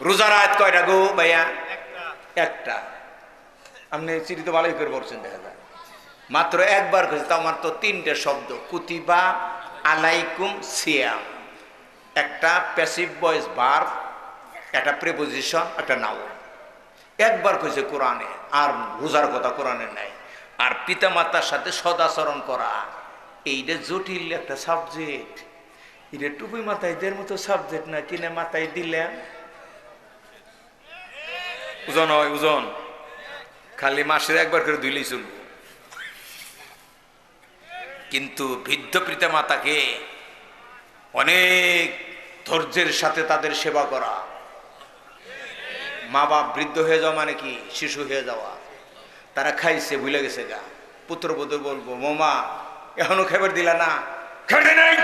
রোজার আয়াত কয়টা গো ভাইয়া? একটা। আপনি চিঠি তো ভালোই করে পড়ছেন, দেখা যায়। মাত্র একবার করেছে তো আমার তো তিনটে শব্দ, কুতিবা আলাইকুম সিয়াম। একটা প্যাসিভ ভয়েস বার একটা প্রেপোজিশন একটা নাও একবার কইছে কোরআনে, আর রোজার কথা কোরআনে নাই। আর পিতামাতার সাথে সদাচরণ করা, এইটা জটিল একটা সাবজেক্ট এটা টুপি মাথায় দের মতো সাবজেক্ট না, কিনে মাথায় দিলেন? ওজন হয় ওজন খালি মাসের একবার করে ধুইলেই চলব। কিন্তু বৃদ্ধ পিতা মাতাকে অনেক ধৈর্যের সাথে তাদের সেবা করা। মা বাপ বৃদ্ধ হয়ে যাওয়া মানে কি? শিশু হয়ে যাওয়া। তারা খাইছে, ভুলে গেছে গা। পুত্র পুত্রবধূ বলব, মোমা, এখনও খাবার দিলা না? খেতে নাই।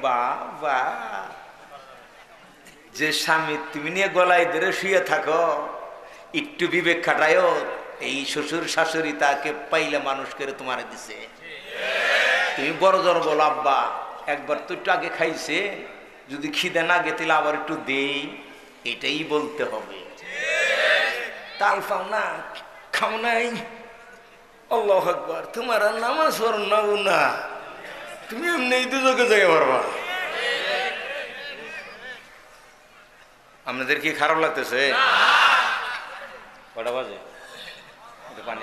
বা বা যে স্বামী, তুমি নিয়ে গলায় ধরে শুয়ে থাকো। একটু বিবেক খাটায়ও এই শ্বশুর শাশুড়ি তাকে পাইলে মানুষ করে তোমারে দিছে। তুমি বড় জোর বলো, আব্বা, একবার তো একটু আগে খাইছে, যদি খিদে না গেতিলে আবার একটু দেই, এটাই বলতে হবে। তাল পাও না, খাও নাই। আল্লাহ আকবার, তোমার নামাজ না তুমি এমনি দুজকে যাই পারবা। আপনাদের কি খারাপ লাগতেছে? কটা বাজে? পানি।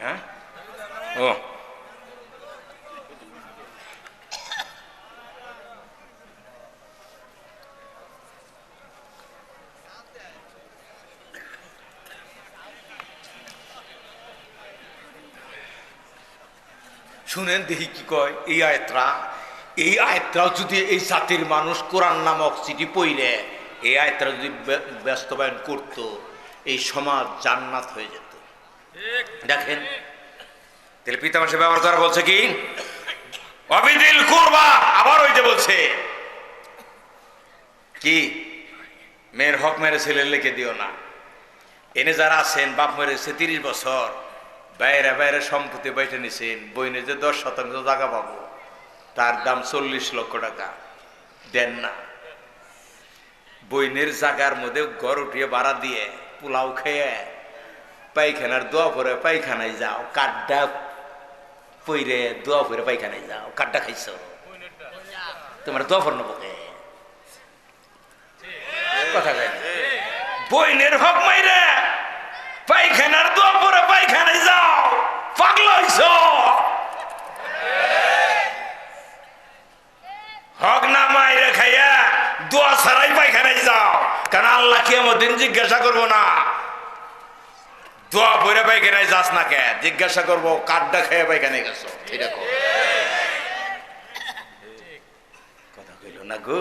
হ্যাঁ? ও। শুনেন দেখি কি কয় এই আয়ত্রা এই আয়ত্রাও যদি এই জাতির মানুষ কোরআন নামক চিঠি পইলে এই আয়ত্রা যদি বাস্তবায়ন করত, এই সমাজ জান্নাত হয়ে যেত। দেখেন, তাহলে পিতা মাসে ব্যবহার করা বলছে কি? অবিদিল করবা, আবার ওই যে বলছে। কি? মেয়ের হক মেরে ছেলে লিখে দিও না। এনে যারা আছেন, বাপ মেরেছে তিরিশ বছর, বাইরে বাইরে সম্পত্তি বাইটে নিছেন, বইনে যে দশ শতাংশ জায়গা পাবো। তার দাম চল্লিশ লক্ষ টাকা। দেন না। বইনের জাগার মধ্যে ঘর উঠিয়ে ভাড়া দিয়ে পোলাও খেয়ে পায়খানার দোয়া পরে পায়খানায় যাও কাড্ডা পইরে দোয়া পরে পায়খানায় যাও কাড্ডা খাইছ? তোমার দোয়া পর নেব? কথা। বইনের হক মাইরে পায়খানার দোয়া পরে পায়খানায় যাও পাগল হইছ হক না মাইরে খাইয়া দোয়া ছাড়াই পায়খানায় যাও। কারণ আল্লাহ কি দিন জিজ্ঞাসা করব না। দোয়া পরে পায়খানায় যাস না কে? জিজ্ঞাসা করব কাড্ডা খেয়ে পায়খানায় গেছো। ঠিক কথা কইল না গো?